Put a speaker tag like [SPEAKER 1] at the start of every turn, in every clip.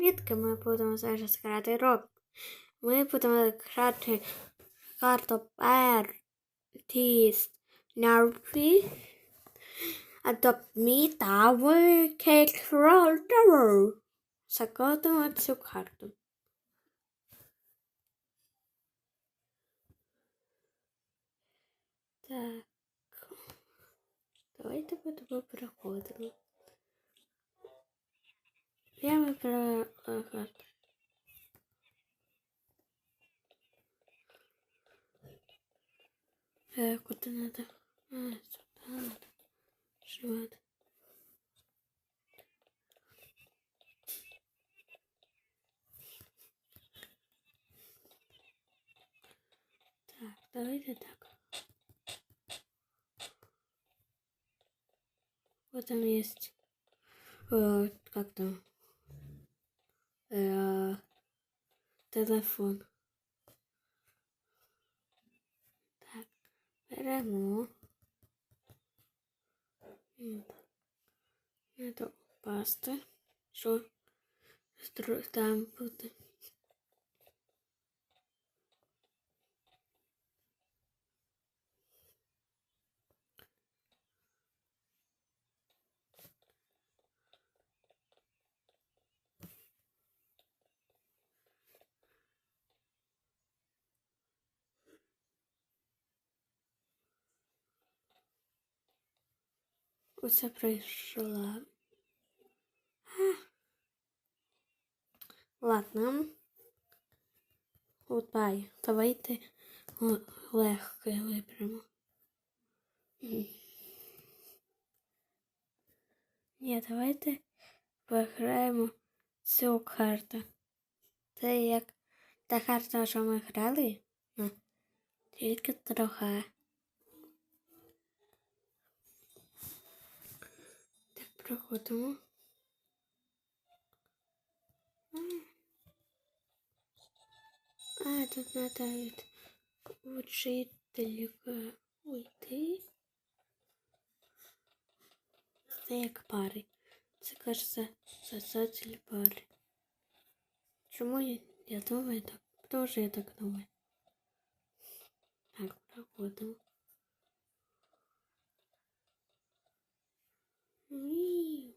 [SPEAKER 1] квітки ми будемо зараз грати роб. Ми будемо грати карту Артіст Нарфі. Adopt Me Tower Cake Roll Tower. Закодимо цю карту. Так. Давайте будемо переходити. Я е, карту. Э, куда надо? А, сюда надо. Живот. Так, давайте так. Вот там есть, э, как там, э, телефон. Так, беремо. Надо пасти. Що там буде? Оце прийшла. Ладно. Goodbye. Давайте легке виберемо. Ні, давайте виграємо цю карту. Це як та карта, що ми грали. Ну, тільки трохи. Проходимо. А, тут надо від учителька уйти. Це як пари. Це кажется создатель пари. Чому я, я думаю так? Тоже я так думаю. Так, проходимо. Ні.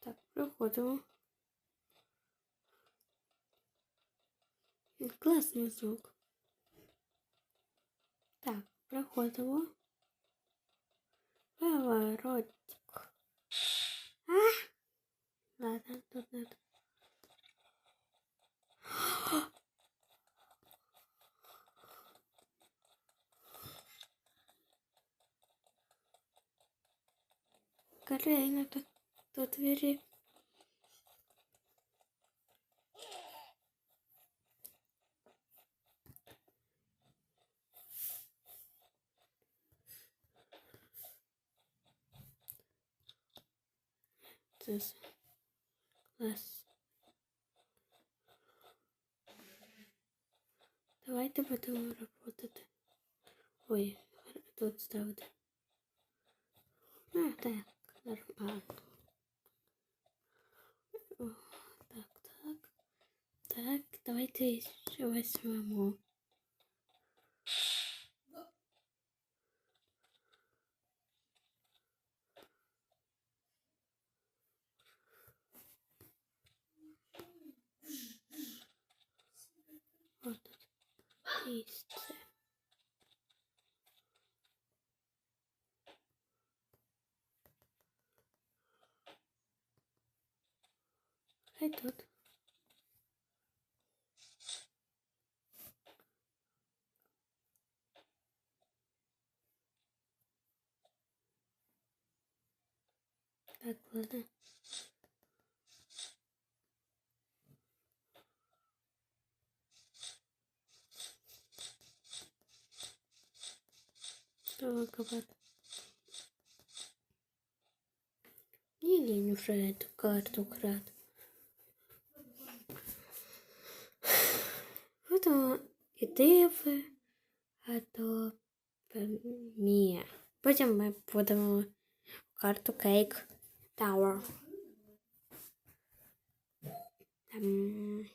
[SPEAKER 1] Так, проходимо. Класний звук. Так, проходимо. Поворотик. А! Ладно, тут надо. Карина тут, тут двери. This класс. Давайте будемо работати. Ой, тут ставити. А, так, нормально. О, так, так. Так, давайте ще візьмемо. От тут місце. Хай тут. Так, ладно. Давай копать. Мне лень уже эту карту крат. Вот он, и дивы, а Академія. Потім ми будемо карту Cake Tower. Там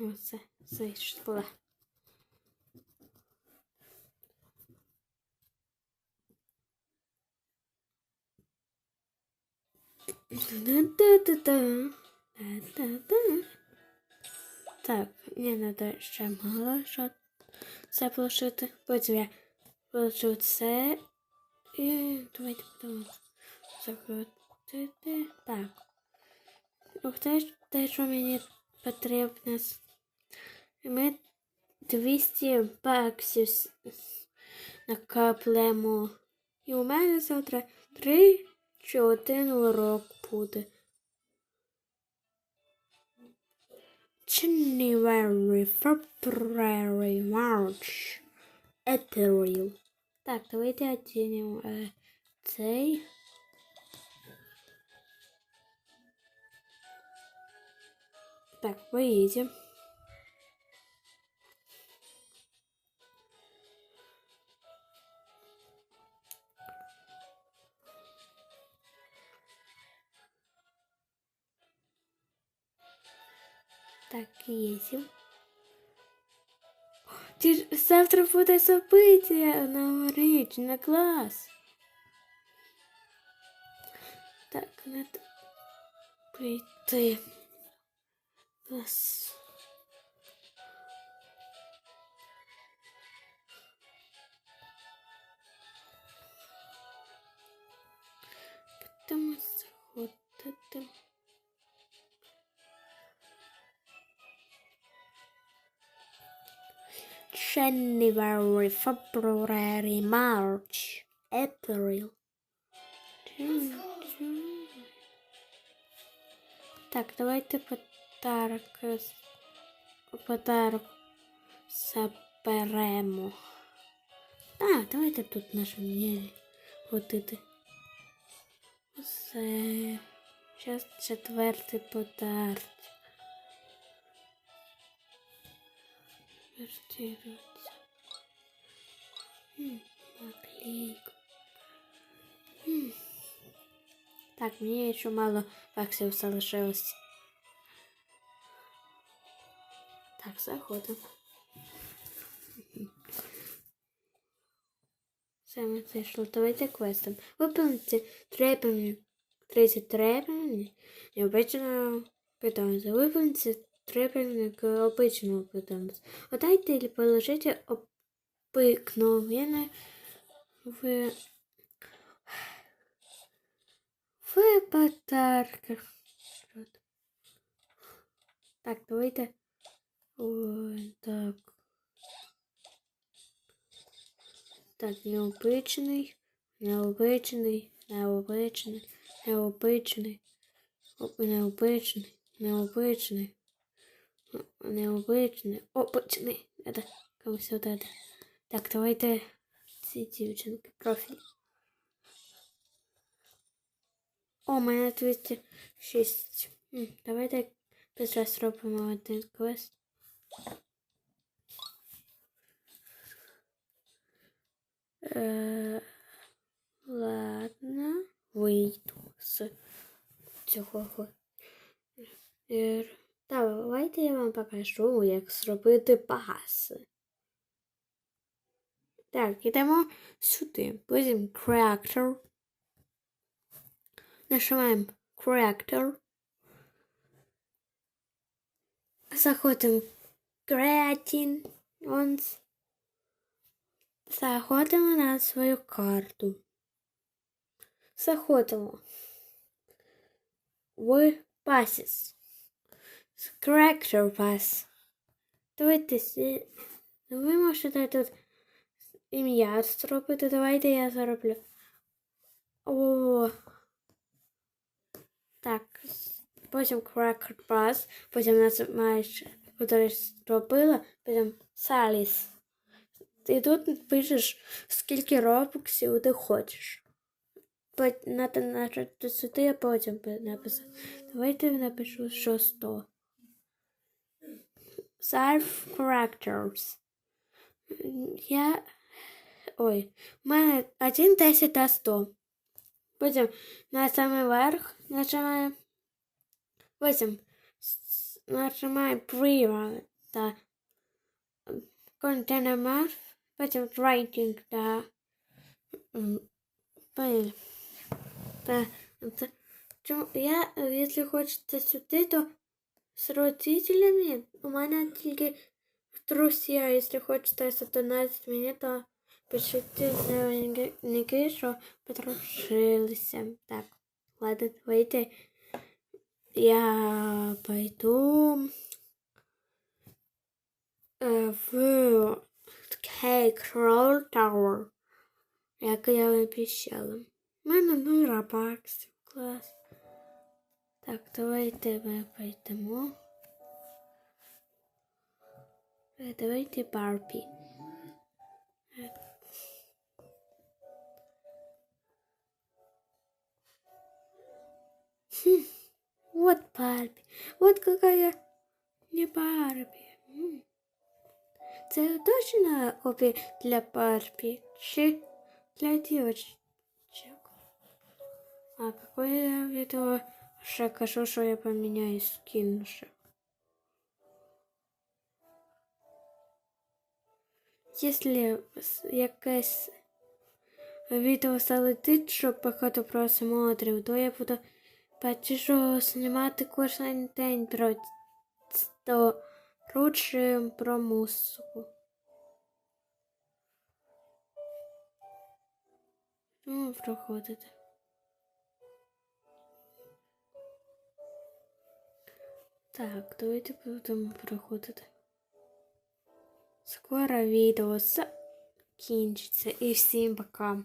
[SPEAKER 1] оце зайшла. Так, мені треба ще мало що це положити. Потім я положу це і давайте потім закрутити. Так. Ох, те, що мені потрібно. Ми 200 баксів накаплемо. І у мене завтра 3 чи один урок буде. January, February, March, April. Так, давайте оцінимо е, цей. Так, поїдемо. Так, едем. Завтра буде событие новорічне клас. Так, надо прийти. Клас. Будемо заходити. January, February, March, April. Так, давайте подарок подарок заберемо. А, давайте тут нажмі ходити. Все. Зараз четвертий подарок. Вертируется. Наклейку. Так, мені ще мало вексів залишилось. Так, заходимо. Це ми зайшли. Давайте квестом. Виповнити трепені. 30 трепені. Необичного питомця. Виповнити трепені к питомця. питомцю. Отдайте или положите об обыкновенное в... в подарках. Так, давайте. Ой, так. Так, необычный, необычный, необычный, необычный, необычный, необычный, необычный, обычный. Это комусь вот это. Так, давайте ці дівчинки профіль. О, у мене 206. М, Давайте зараз зробимо один квест. Е, ладно, вийду з цього. Давайте я вам покажу, як зробити паси. Так, ідемо сюди. Потім Creator. Нажимаємо Creator. Заходимо в Creating Once. Заходимо на свою карту. Заходимо в Passes. Character Pass. Дивіться, ви можете тут ім'я зробити. Давайте я зроблю. О. Так. Потім Cracker Pass. Потім нажимаєш, куди зробила. Потім Саліс. І тут пишеш, скільки робоксів ти хочеш. Надо нажати сюди, а потім написати. Давайте напишу, що 100. Self characters. Я Ой, у мене 1, 10 та 100. Потім на самий верх нажимаємо. Потім с- нажимаємо Private та Container Map. Потім Writing та м, Пиль. Та, та, чому, я, е, якщо хочете сюди, то з родителями у мене тільки друзі, якщо хочете задонатити мені, то пишіть заявники, що подружилися. Так, ладно, давайте. Я пойду е, в Cake Roll Tower, як я обіцяла. У мене ну рабаксів. Клас. Так, давайте ми пойдемо. Е, Давайте Барбі. закупи для Барби чи для девочек. А какое видео шакашу, что я поменяю скинши? Если якесь відео стало тит, що багато просмотрів, то я буду почешу знімати кожен день про то про музику. Ну, проходите. Так, давайте будемо проходити. Скоро відео закінчиться і всім пока.